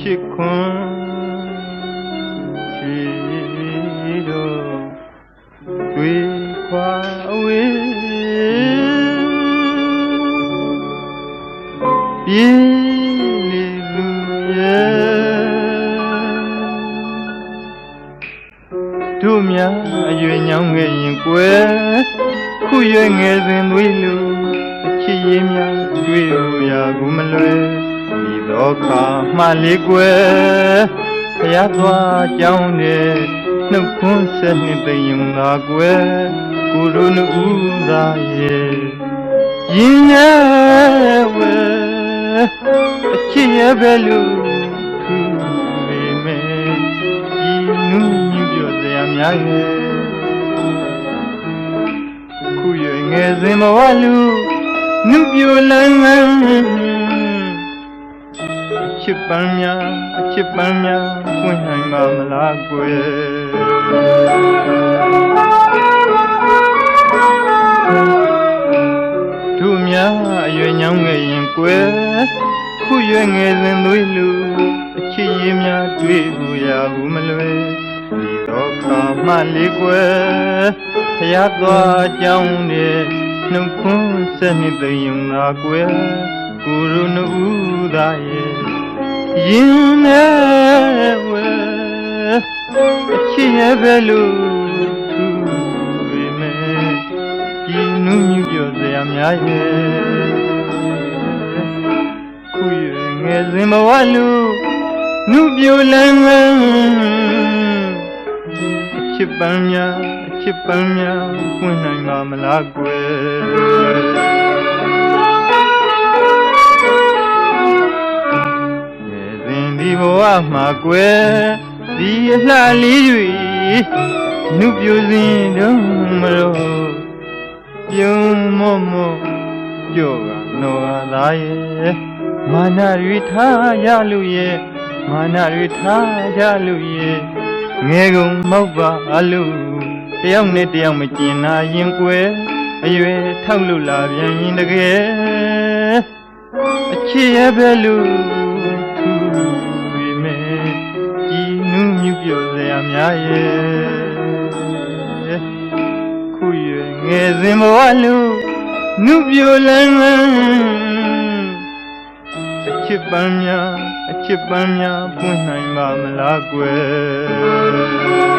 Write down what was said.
ချစ်ခွန်ချီတော့တွေ့ခွာအဝေးပြေးလေလူရဲ့တို့များအရွယ်ညောင်းငယ်ရင်ကွယ်ခုရွယ်ငယ်စဉ်သွေးလူအချစ်ရင်များတွေ့လို့ရကူမလွယ် ဒီတော့ခါမှလေးကွယ်ဖယားသွားကြောင်းနဲ့နှုတ်ခွန်းဆက်နှစ်သိမ်ယုံသာကွယ်ကိုရိုနဦးသာရဲ့ရင်နဲ့ဝဲအချစ်ရဲ့ပဲလို့ထူပေမဲ့ဒီနူးညူးပြောစရာများရဲ့ခုရွယ်ငယ်စဉ်ဘဝလူနုပြိုလန်းလန်းအ ချစ်ပန်းများအချစ်ပန်းများပွင့်နိုင်ပါမလားကွယ်တို့များအရွယ်ညောင်းငယ်ရင်ကွယ်ခုရွယ်ငယ်စဉ်သွေးလူအချစ်ရင်များတွေ့ဘူးရဘူးမလွယ်ဒီတော့ခါမှလေးကွယ်ဖယားသွားကြောင်းနဲ့နှုတ်ခွန်းဆက်နှစ်သိမ်ယုံသာကွယ်ကိုရုဏဦးသာရဲ့ ရင်နဲ့ဝဲအချစ်ရဲ့ပဲလို့ထူပေမဲ့ဒီနုညူပြောစရာများရဲ့ခုရွယ်ငယ်စဉ်ဘဝလူနုပြိုလန်းလန်းအချစ်ပန်းများအချစ်ပန်းများပွင့်နိုင်ပါမလားကွယ် ဘဝမှာကွယ်ဒီအလှလေးတွေနုပြိုစဉ်တော့မလို့ပြုံးမော့မော့ကြောကနော်သာရဲ့မာနရီထားရလို့ရဲ့မာနရီထားရလို့ရဲ့ငယ်ကုန်မောက်ပါအလို့တယောက်နဲ့တယောက်မကျင်နာရင်ကွယ်အရွယ်ထောက်လို့လာပြန်ရင်တကယ်အချစ်ရဲ့ပဲလို့ များရဲ့ခုရွယ်ငယ်စဉ်ဘဝလို့နုပြိုလန်းလန်းအချစ်ပန်းများအချစ်ပန်းများပွင့်နိုင်ပါမလားကွယ်